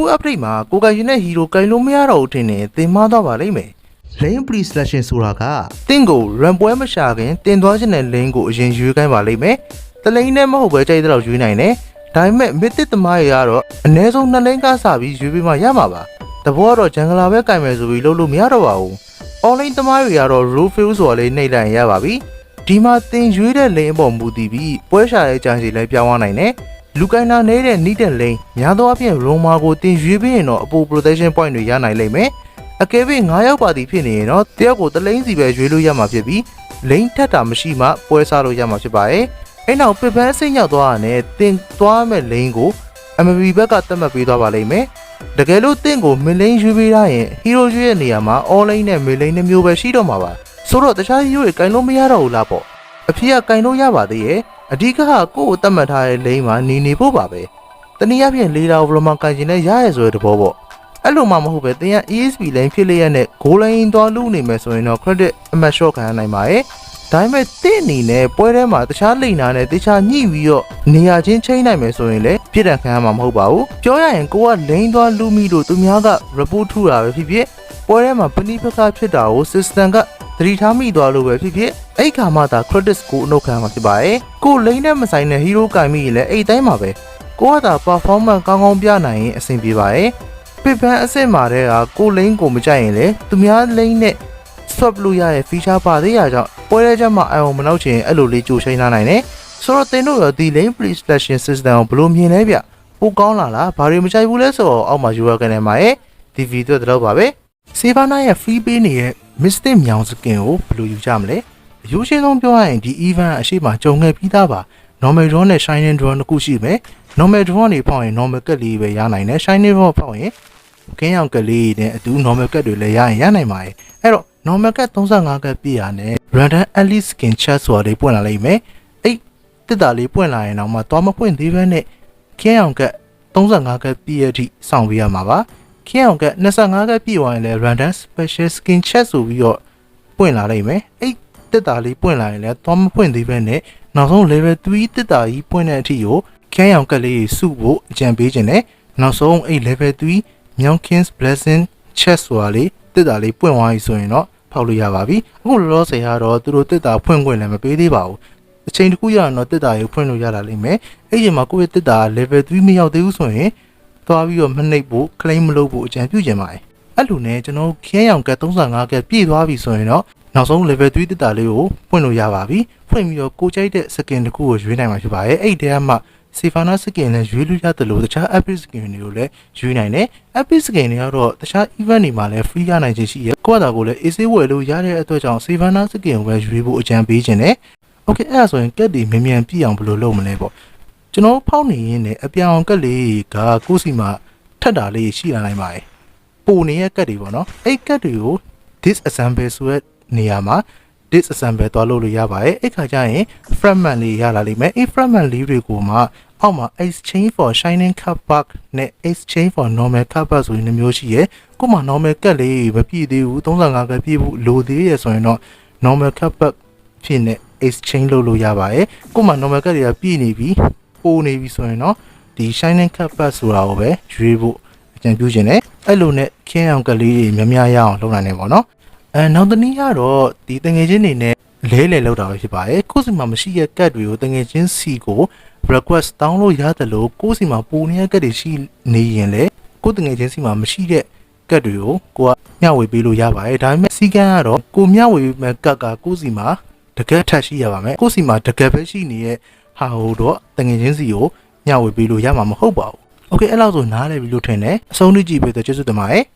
အခု update မှာကိုကိုင်ရှင်နဲ့ဟီရိုကင်လို့မရတော့ဘူးထင်တယ်သင်မသွားပါလိမ့်မယ် lane pre selection ဆိုတာကတင့်ကို run ပွဲမရှာခင်တင်သွားခြင်းတဲ့ lane ကိုအရင်ရွေးခိုင်းပါလိမ့်မယ်တလိန်းနဲ့မဟုတ်ပဲကြိုက်တဲ့လောက်ရွေးနိုင်တယ်ဒါပေမဲ့ mythic သမားတွေကတော့အနည်းဆုံး2 lane ကစပြီးရွေးပြီးမှရမှာပါတဘောကတော့ jungle ပဲကင်မယ်ဆိုပြီးလုပ်လို့မရတော့ပါဘူး online သမားတွေကတော့ row fill ဆိုတာလေးနှိပ်လိုက်ရင်ရပါပြီဒီမှာတင်ရွေးတဲ့ lane အပေါ်မူတည်ပြီးပွဲရှာတဲ့ကြံစီလည်းပြောင်းသွားနိုင်တယ် လူကိုင်းနာနေတဲ့ needed lane များသောအားဖြင့် Roma ကိုတင်ရွေးပြီးရင်တော့အပို protection point တွေရနိုင်လိမ့်မယ်အကယ်၍9ရောက်ပါသည်ဖြစ်နေရင်တော့တယောက်ကိုတလိန်းစီပဲရွေးလို့ရမှာဖြစ်ပြီး lane ထက်တာမရှိမှပွဲစားလို့ရမှာဖြစ်ပါတယ်အဲ့နောက်ပစ်ပန်းစိတ်ရောက်သွားတာနဲ့တင်သွားမဲ့ lane ကို MB ဘက်ကတတ်မှတ်ပေးသွားပါလိမ့်မယ်တကယ်လို့တင့်ကိုမင်းလိန်ရွေးပေးရရင် hero ရွေးရဲ့နေရာမှာ online နဲ့မင်းလိန်နှမျိုးပဲရှိတော့မှာပါဆိုတော့တခြား hero တွေကင်လို့မရတော့ဘူးလားပေါ့အဖေကကင်လို့ရပါသေးရဲ့ အဓိကကကိုယ့်ကိုတတ်မှတ်ထားတဲ့ lane မှာနေနေဖို့ပါပဲတနည်းအားဖြင့်လေးလာဘလမကင်ကျင်နဲ့ရရဲဆိုတဲ့သဘောပေါ့အဲ့လိုမှမဟုတ်ပဲတင်ရ ESP lane ဖြစ်လျက်နဲ့ goal line သွားလူနေမယ်ဆိုရင်တော့ credit အမှတ် short ခံရနိုင်ပါရဲ့ဒါပေမဲ့တင့်အနေနဲ့ပွဲထဲမှာတခြားလိန်နာနဲ့တခြားညှိပြီးတော့နေရာချင်းချိန်နိုင်မယ်ဆိုရင်လည်းပြစ်ဒဏ်ခံရမှာမဟုတ်ပါဘူးပြောရရင်ကိုကလိန်သွားလူမိလို့သူများက report ထူတာပဲဖြစ်ဖြစ်ပွဲထဲမှာပဏိပကဖြစ်တာကို system က သတိထားမိသွားလို့ပဲဖြစ်ဖြစ်အဲ့ခါမှသာ credits ကိုအနှုတ်ခံရမှာဖြစ်ပါရဲ့ကိုလိန်နဲ့မဆိုင်တဲ့ hero ကင်မိရင်လည်းအဲ့တိုင်းပါပဲကိုကသာ performance ကောင်းကောင်းပြနိုင်ရင်အဆင်ပြေပါရဲ့ပစ်ပန်းအစ်စ်မှာတဲ့ကကိုလိန်ကိုမကြိုက်ရင်လေသူများလိန်နဲ့ swap လို့ရတဲ့ feature ပါသေးရကြောင့်ပွဲထဲကျမှအအောင်မနောက်ချင်အဲ့လိုလေးကြိုချိန်လာနိုင်တယ်ဆိုတော့တင်တို့ရောဒီ lane pre selection system ကိုဘယ်လိုမြင်လဲဗျပိုကောင်းလာလားဘာတွေမကြိုက်ဘူးလဲဆိုတော့အောက်မှာ URL ကနေမှာရဲ့ဒီဗီဒီယိုတော့ပါပဲ Savannah ရဲ့ free ပေးနေတဲ့ Mystic မြောင်စကင်ကိုဘယ်လိုယူကြမလဲအယူရှင်းဆုံးပြောရရင်ဒီ event အရှိမကြုံခဲ့ပြီးသားပါ normal draw နဲ့ shining draw နှစ်ခုရှိမယ် normal draw နေဖောက်ရင် normal ကက်လေးပဲရနိုင်တယ် shining draw ဖောက်ရင်ကင်းရောင်ကလေးနဲ့အတူ normal ကက်တွေလည်းရရင်ရနိုင်ပါတယ်အဲ့တော့ normal ကက်35ကက်ပြည့်ရနဲ့ random elite skin chat ဆိုတာလေးပွင့်လာလိမ့်မယ်အဲ့တစ်တာလေးပွင့်လာရင်တော့မှသွားမပွင့်သေးဘဲနဲ့ကင်းရောင်ကက်35ကက်ပြည့်ရတဲ့အထိစောင့်ပေးရမှာပါ ကင်းရောင်ကက်25ကက်ပြည့်သွားရင်လည်း random special skin chat ဆိုပြီးတော့ပွင့်လာလိမ့်မယ်အဲ့တစ်တာလေးပွင့်လာရင်လည်းသွားမပွင့်သေးဘဲနဲ့နောက်ဆုံး level 3တစ်တာကြီးပွင့်တဲ့အထိကိုကင်းရောင်ကက်လေးကြီးစုဖို့အကြံပေးခြင်းနဲ့နောက်ဆုံးအဲ့ level 3မြောင် kings blessing chat ဆိုတာလေးတစ်တာလေးပွင့်သွားပြီဆိုရင်တော့ဖောက်လို့ရပါပြီအခုလောလောဆယ်ကတော့သူတို့တစ်တာဖွင့်ခွင့်လည်းမပေးသေးပါဘူးအချိန်တစ်ခုရအောင်တော့တစ်တာကိုဖွင့်လို့ရတာလိမ့်မယ်အဲ့ဒီမှာကိုယ့်ရဲ့တစ်တာ level 3မရောက်သေးဘူးဆိုရင် သွားပြီးတော့မနှိပ်ဖို့ claim မလုပ်ဖို့အကြံပြုချင်ပါတယ်အဲ့လိုနဲ့ကျွန်တော်ခင်းရောင်က35ကပြည့်သွားပြီဆိုရင်တော့နောက်ဆုံး level 3တစ်တာလေးကိုဖွင့်လို့ရပါပြီဖွင့်ပြီးတော့ကိုကြိုက်တဲ့ skin တစ်ခုကိုရွေးနိုင်မှာဖြစ်ပါတယ်အဲ့ဒီတည်းကမှစီဖာနာစကင်နဲ့ရွေးလို့ရတယ်လို့တခြား epic skin တွေကိုလည်းရွေးနိုင်တယ် epic skin တွေကတော့တခြား event တွေမှာလည်း free ရနိုင်ခြင်းရှိရကိုယ့်အတာကိုလည်း easy ဝယ်လို့ရတဲ့အတွက်ကြောင့်စီဖာနာစကင်ကိုပဲရွေးဖို့အကြံပေးခြင်းနဲ့ okay အဲ့ဒါဆိုရင်ကက်တွေမြန်မြန်ပြည့်အောင်ဘယ်လိုလုပ်မလဲပေါ့ ကျွန်တော်ဖောက်နေရင်းနဲ့အပြောင်ကက်လေးကကိုယ့်စီမှာထက်တာလေးရှိလာနိုင်ပါတယ်ပိုနေတဲ့ကက်တွေပေါ့နော်အဲ့ကက်တွေကို disassemble ဆိုတဲ့နေရာမှာ disassemble သွားလုပ်လို့ရပါတယ်အဲ့ခါကျရင် fragment လေးရလာလိမ့်မယ်အဲ့ fragment လေးတွေကိုမှအောက်မှာ exchange for shining cup back နဲ့ exchange for normal cup back ဆိုရင်နှမျိုးရှိရယ်ကို့မှာ normal ကက်လေးမပြည့်သေးဘူး35ကက်ပြည့်ဖို့လိုသေးရယ်ဆိုရင်တော့ normal cup back ဖြစ်နေ exchange လုပ်လို့ရပါတယ်ကို့မှာ normal ကက်တွေကပြည့်နေပြီ ပိုနေပြီဆိုရင်တော့ဒီ shining cup back ဆိုတာကိုပဲရွေးဖို့အကြံပြုခြင်းနဲ့အဲ့လိုနဲ့ခင်းအောင်ကလေးတွေများများရအောင်လုပ်နိုင်တယ်ပေါ့နော်အဲနောက်တနည်းကတော့ဒီတငယ်ချင်းတွေနဲ့လဲလဲလောက်တာပဲဖြစ်ပါတယ်ကိုယ့်စီမှာမရှိတဲ့ကတ်တွေကိုတငယ်ချင်းစီကို request တောင်းလို့ရတယ်လို့ကိုယ့်စီမှာပုံနေတဲ့ကတ်တွေရှိနေရင်လေကိုယ့်တငယ်ချင်းစီမှာမရှိတဲ့ကတ်တွေကိုကိုကမျှဝေပေးလို့ရပါတယ်ဒါပေမဲ့စီကန်းကတော့ကိုမျှဝေမဲ့ကတ်ကကိုယ့်စီမှာတကယ်ထက်ရှိရပါမယ်ကိုယ့်စီမှာတကယ်ပဲရှိနေတဲ့ ဟာဟိုတော့တငငချင်းစီကိုညှဝေပေးလို့ရမှာမဟုတ်ပါဘူး။ Okay အဲ့လောက်ဆိုနားလည်ပြီလို့ထင်တယ်။အဆုံးထိကြည့်ပေးတဲ့ကျေးဇူးတင်ပါတယ်။